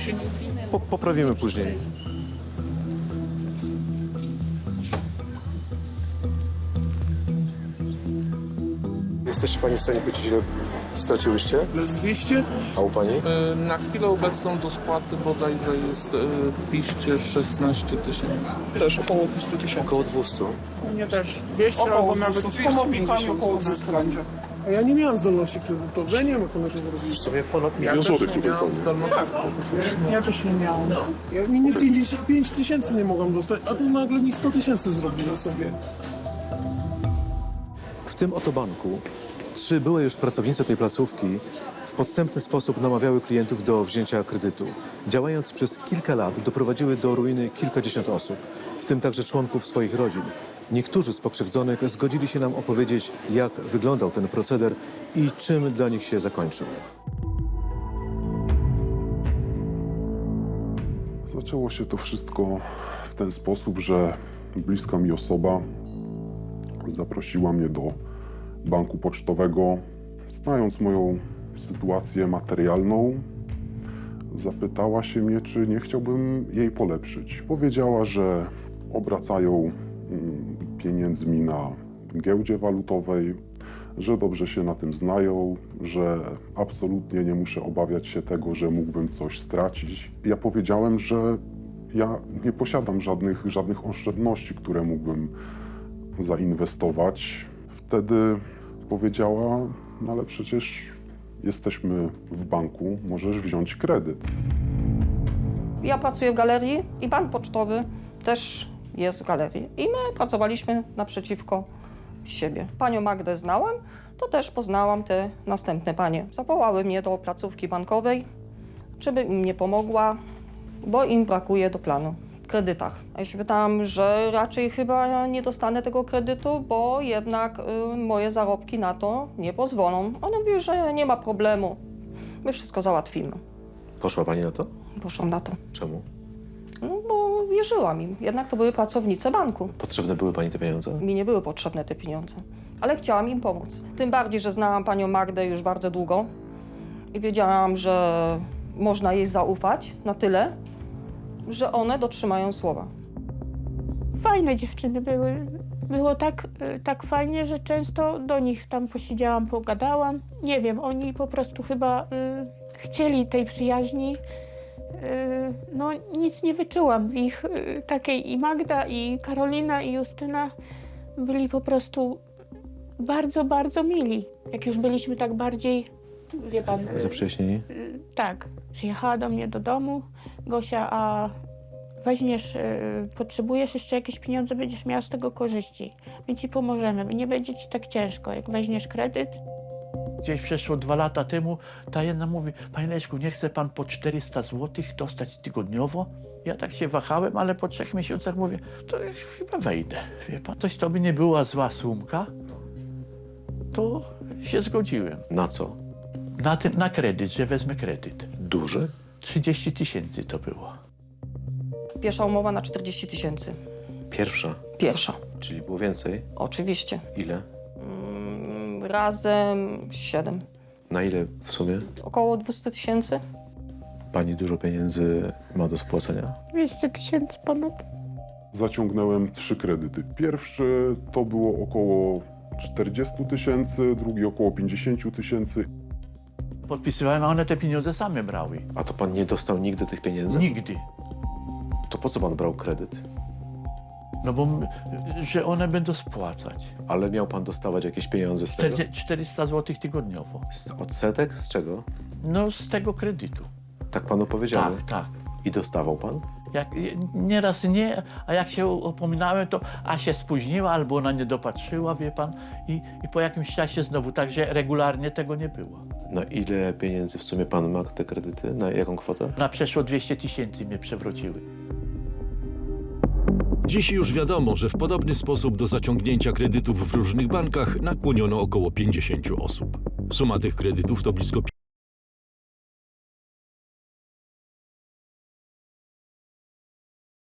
się. Po, poprawimy później. Jesteście Pani w stanie powiedzieć, ile straciłyście? To jest 200. A u Pani? E, Na chwilę obecną do spłaty bodajże jest e, 216 tysięcy. Też około 200 tysięcy. Około 200. Nie też 200 albo nawet z komornikami około 200 będzie. A ja nie miałem zdolności kredytowej, ja nie wiem jak one to zrobiły. W sumie ponad Ja milion też złotych nie tutaj miałem powiem. zdolności. Ja też nie miałem. Ja mi nic 5 tysięcy nie mogłam dostać, a tu nagle mi 100 tysięcy zrobili sobie. W tym oto banku trzy były już pracownice tej placówki w podstępny sposób namawiały klientów do wzięcia kredytu. Działając przez kilka lat doprowadziły do ruiny kilkadziesiąt osób, w tym także członków swoich rodzin. Niektórzy z pokrzywdzonych zgodzili się nam opowiedzieć, jak wyglądał ten proceder i czym dla nich się zakończył. Zaczęło się to wszystko w ten sposób, że bliska mi osoba zaprosiła mnie do banku pocztowego. Znając moją sytuację materialną, zapytała się mnie, czy nie chciałbym jej polepszyć. Powiedziała, że obracają mm, pieniędzmi na giełdzie walutowej, że dobrze się na tym znają, że absolutnie nie muszę obawiać się tego, że mógłbym coś stracić. Ja powiedziałem, że ja nie posiadam żadnych, żadnych oszczędności, które mógłbym zainwestować. Wtedy powiedziała, no ale przecież jesteśmy w banku, możesz wziąć kredyt. Ja pracuję w galerii i bank pocztowy też jest w galerii. I my pracowaliśmy naprzeciwko siebie. Panią Magdę znałam, to też poznałam te następne panie. Zawołały mnie do placówki bankowej, czy by im nie pomogła, bo im brakuje do planu kredytach. A ja się pytałam, że raczej chyba nie dostanę tego kredytu, bo jednak y, moje zarobki na to nie pozwolą. One mówiły, że nie ma problemu, my wszystko załatwimy. Poszła Pani na to? Poszłam na to. Czemu? No, bo wierzyłam im. Jednak to były pracownice banku. Potrzebne były Pani te pieniądze? Mi nie były potrzebne te pieniądze, ale chciałam im pomóc. Tym bardziej, że znałam panią Magdę już bardzo długo i wiedziałam, że można jej zaufać na tyle, że one dotrzymają słowa. Fajne dziewczyny były. Było tak, y, tak fajnie, że często do nich tam posiedziałam, pogadałam. Nie wiem, oni po prostu chyba y, chcieli tej przyjaźni. Y, no nic nie wyczułam w ich y, takiej i Magda, i Karolina, i Justyna byli po prostu bardzo, bardzo mili. Jak już byliśmy tak bardziej, wie pan... Zaprzyjaźnieni? Y, Tak, przyjechała do mnie do domu. Gosia, a weźmiesz, y, potrzebujesz jeszcze jakieś pieniądze, będziesz miała z tego korzyści. My ci pomożemy, nie będzie ci tak ciężko, jak weźmiesz kredyt. Gdzieś przeszło dwa lata temu, ta jedna mówi, panie Leszku, nie chce pan po 400 zł dostać tygodniowo? Ja tak się wahałem, ale po trzech miesiącach mówię, to chyba wejdę, wie pan. Coś to by nie była zła sumka, to się zgodziłem. Na co? Na, ten, na kredyt, że wezmę kredyt. Duży? 30 tysięcy to było. Pierwsza umowa na 40 tysięcy. Pierwsza, Pierwsza, czyli było więcej. oczywiście. Ile? Mm, Razem 7. Na ile w sumie? Około 200 tysięcy. Pani dużo pieniędzy ma do spłacenia? 200 tysięcy ponad. Zaciągnąłem trzy kredyty. Pierwszy to było około 40 tysięcy, drugi około 50 tysięcy. Podpisywałem, a one te pieniądze same brały. A to pan nie dostał nigdy tych pieniędzy? Nigdy. To po co pan brał kredyt? No bo, m- że one będą spłacać. Ale miał pan dostawać jakieś pieniądze z tego? 40 400 zł tygodniowo. Z odsetek? Z czego? No z tego kredytu. Tak panu powiedziano. Tak, tak. I dostawał pan? Jak, nieraz nie, a jak się upominałem, to a się spóźniła, albo ona nie dopatrzyła, wie pan, i, i po jakimś czasie znowu, także regularnie tego nie było. Na ile pieniędzy w sumie pan ma te kredyty? Na jaką kwotę? Na przeszło 200 tysięcy mnie przewróciły. Dziś już wiadomo, że w podobny sposób do zaciągnięcia kredytów w różnych bankach nakłoniono około 50 osób. Suma tych kredytów to blisko